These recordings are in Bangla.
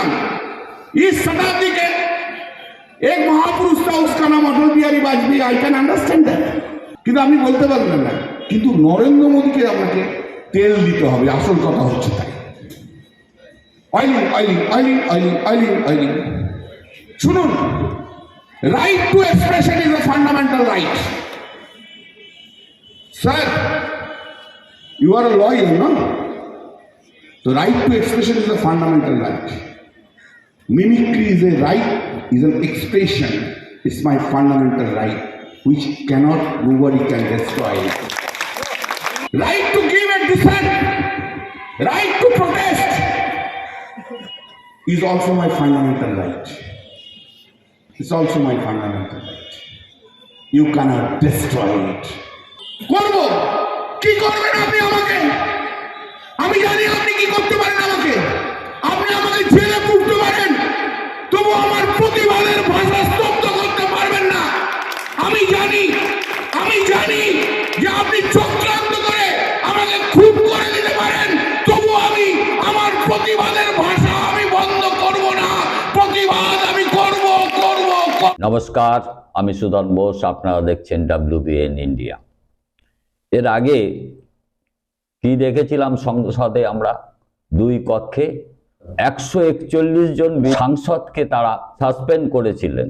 संविधान इस शताब्दी के एक महापुरुष था उसका नाम Atal Bihari Vajpayee I can understand that কিন্তু আপনি বলতে পারবেন না কিন্তু নরেন্দ্র মোদীকে আপনাকে তেল দিতে হবে আসল কথা হচ্ছে তাই oiling oiling oiling oiling oiling oiling শুনুন right to expression is a fundamental right sir you are a lawyer না তো right to expression is a fundamental right Mimicry is a right, is an expression. It's my fundamental right, which cannot, nobody can destroy it. Right to give and dissent, right to protest is also my fundamental right. It's also my fundamental right. You cannot destroy it. করব কি করবেন আপনি আমাকে আমি জানি আপনি কি করতে পারেন আমাকে আপনি আমাকে জেলে পুষতে চক্রান্ত করে আমাকে খুব করে দিতে পারেন তবু আমি আমার প্রতিবাদের ভাষা আমি বন্ধ করব না, প্রতিবাদ আমি করব করব নমস্কার, আমি সুধন বোস, আপনারা দেখছেন ডাব্লিউবিএন ইন্ডিয়া এর আগে কি দেখেছিলাম সংসদে আমরা? দুই কক্ষে একশো একচল্লিশ জন সাংসদকে তারা সাসপেন্ড করেছিলেন।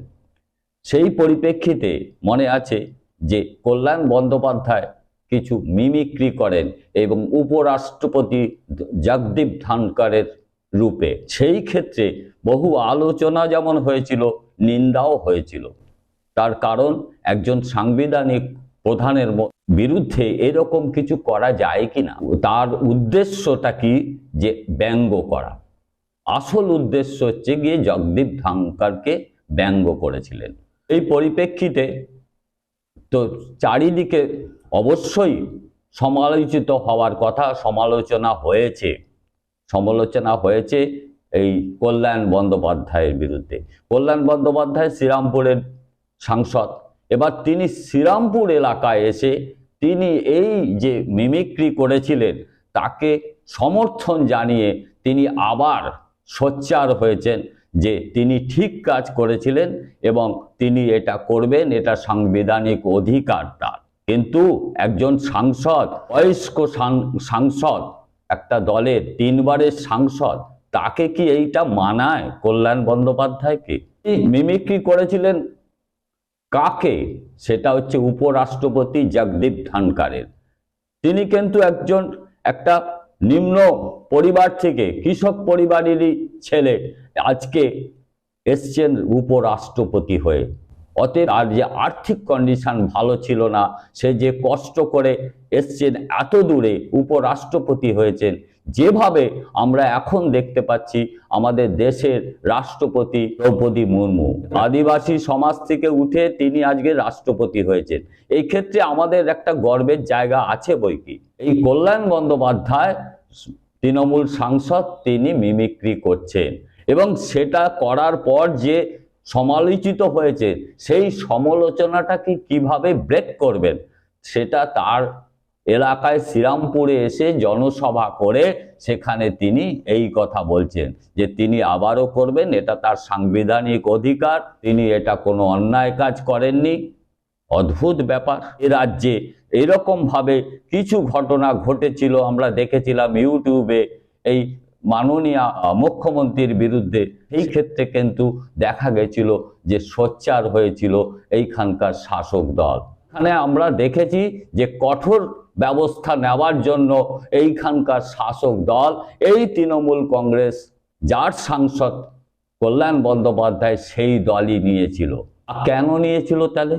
সেই পরিপ্রেক্ষিতে মনে আছে যে কল্যাণ বন্দ্যোপাধ্যায় কিছু মিমিক্রি করেন এবং উপরাষ্ট্রপতি জগদীপ ধনকরের রূপে। সেই ক্ষেত্রে বহু আলোচনা যেমন হয়েছিল, নিন্দাও হয়েছিল। তার কারণ, একজন সাংবিধানিক প্রধানের বিরুদ্ধে এরকম কিছু করা যায় কিনা? তার উদ্দেশ্যটা কি? যে ব্যঙ্গ করা। আসল উদ্দেশ্য হচ্ছে গিয়ে জগদীপ ধাঙ্কারকে ব্যঙ্গ করেছিলেন। এই পরিপ্রেক্ষিতে তো চারিদিকে অবশ্যই সমালোচিত হওয়ার কথা সমালোচনা হয়েছে। সমালোচনা হয়েছে এই কল্যাণ বন্দ্যোপাধ্যায়ের বিরুদ্ধে। কল্যাণ বন্দ্যোপাধ্যায় শ্রীরামপুরের সাংসদ। এবার তিনি শ্রীরামপুর এলাকায় এসে তিনি এই যে মিমিক্রি করেছিলেন, তাকে সমর্থন জানিয়ে তিনি আবার সোচ্চার হয়েছেন। যে তিনি ঠিক কাজ করেছিলেন এবং তিনি এটা করবেন, এটা সাংবিধানিক অধিকার তার। কিন্তু একজন সাংসদ, বয়স্ক সাংসদ, একটা দলের তিনবারের সাংসদ, তাকে কি এইটা মানায় কল্যাণ বন্দ্যোপাধ্যায়কে মিমিক্রি করেছিলেন কাকে? সেটা হচ্ছে উপরাষ্ট্রপতি জগদীপ ধনকারের তিনি কিন্তু একজন, একটা নিম্ন পরিবার থেকে কৃষক পরিবারেরই ছেলে আজকে এসছেন উপরাষ্ট্রপতি হয়ে। অতএব আর যে আর্থিক কন্ডিশন ভালো ছিল না, সে যে কষ্ট করে এসছেন এত দূরে উপরাষ্ট্রপতি হয়েছেন, যেভাবে আমরা এখন দেখতে পাচ্ছি আমাদের দেশের রাষ্ট্রপতি দ্রৌপদী মুর্মু। আদিবাসী সমাজ থেকে উঠে তিনি আজকে রাষ্ট্রপতি হয়েছেন। এই ক্ষেত্রে আমাদের একটা গর্বের জায়গা আছে বই কি? এই কল্যাণ বন্দ্যোপাধ্যায়, তৃণমূল সাংসদ, তিনি মিমিক্রি করছেন। এবং সেটা করার পর যে সমালোচিত হয়েছে, সেই সমালোচনাটাকে কীভাবে ব্রেক করবেন? সেটা তার এলাকায় শ্রীরামপুরে এসে জনসভা করে সেখানে তিনি এই কথা বলছেন যে তিনি আবারও করবেন, এটা তার সাংবিধানিক অধিকার, তিনি এটা কোনো অন্যায় কাজ করেননি। অদ্ভুত ব্যাপার। এ রাজ্যে এরকম ভাবে কিছু ঘটনা ঘটেছিল, আমরা দেখেছিলাম ইউটিউবে এই মাননীয় মুখ্যমন্ত্রীর বিরুদ্ধে এই ক্ষেত্রে কিন্তু দেখা গেছিল যে সোচ্চার হয়েছিল এইখানকার শাসক দল। এখানে আমরা দেখেছি যে কঠোর ব্যবস্থা নেওয়ার জন্য এইখানকার শাসক দল, এই তৃণমূল কংগ্রেস, যার সাংসদ কল্যাণ বন্দ্যোপাধ্যায় সেই দলই নিয়েছিল। কেন নিয়েছিল তাহলে?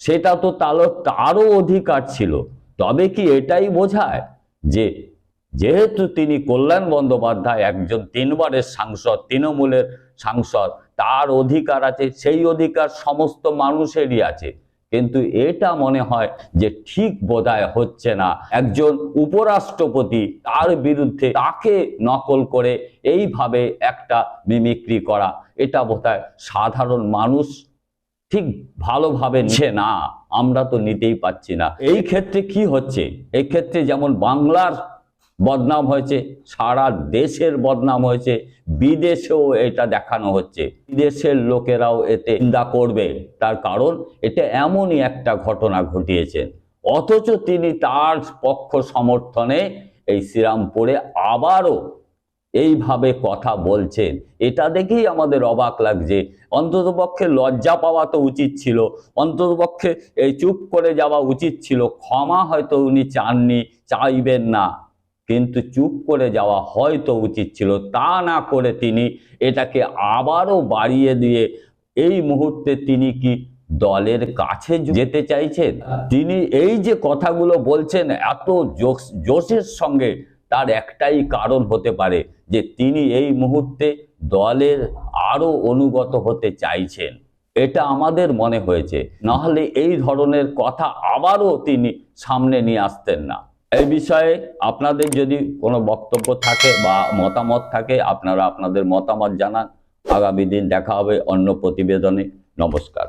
সেটা তো তাহলে তারও অধিকার ছিল। তবে কি এটাই বোঝায় যে যেহেতু তিনি কল্যাণ বন্দ্যোপাধ্যায় একজন তিনবারের সাংসদ, তৃণমূলের সাংসদ, তার অধিকার আছে, সেই অধিকার সমস্ত মানুষেরই আছে। কিন্তু এটা মনে হয় যে ঠিক বোধহয় হচ্ছে না। একজন উপরাষ্ট্রপতি তার বিরুদ্ধে তাকে নকল করে এইভাবে একটা মিমিক্রি করা, এটা বোধহয় সাধারণ মানুষ ঠিক ভালোভাবে নিচ্ছে না। আমরা তো নিতেই পাচ্ছি না। এই ক্ষেত্রে কি হচ্ছে? এই ক্ষেত্রে যেমন বাংলার বদনাম হয়েছে, সারা দেশের বদনাম হয়েছে, বিদেশেও এটা দেখানো হচ্ছে। বিদেশের লোকেরাও এতে নিন্দা করবে। তার কারণ, এটা এমনই একটা ঘটনা ঘটিয়েছেন অথচ তিনি তার পক্ষ সমর্থনে এই শ্রীরামপুরে আবারও এইভাবে কথা বলছেন। এটা দেখেই আমাদের অবাক লাগছে। অন্ততপক্ষে লজ্জা পাওয়া তো উচিত ছিল। অন্ততপক্ষে এই চুপ করে যাওয়া উচিত ছিল। ক্ষমা হয়তো উনি চাননি, চাইবেন না। কিন্তু চুপ করে যাওয়া হয়তো উচিত ছিল। তা না করে তিনি এটাকে আবারও বাড়িয়ে দিয়ে এই মুহূর্তে তিনি কি দলের কাছে যেতে চাইছেন? তিনি এই যে কথাগুলো বলছেন, এত জোশ জোশের সঙ্গে তার একটাই কারণ হতে পারে যে তিনি এই মুহূর্তে দলের আরও অনুগত হতে চাইছেন। এটা আমাদের মনে হয়েছে। নাহলে এই ধরনের কথা আবারও তিনি সামনে নিয়ে আসতেন না। এই বিষয়ে আপনাদের যদি কোনো বক্তব্য থাকে বা মতামত থাকে, আপনারা আপনাদের মতামত জানান। আগামী দিন দেখা হবে অন্য প্রতিবেদনে। নমস্কার।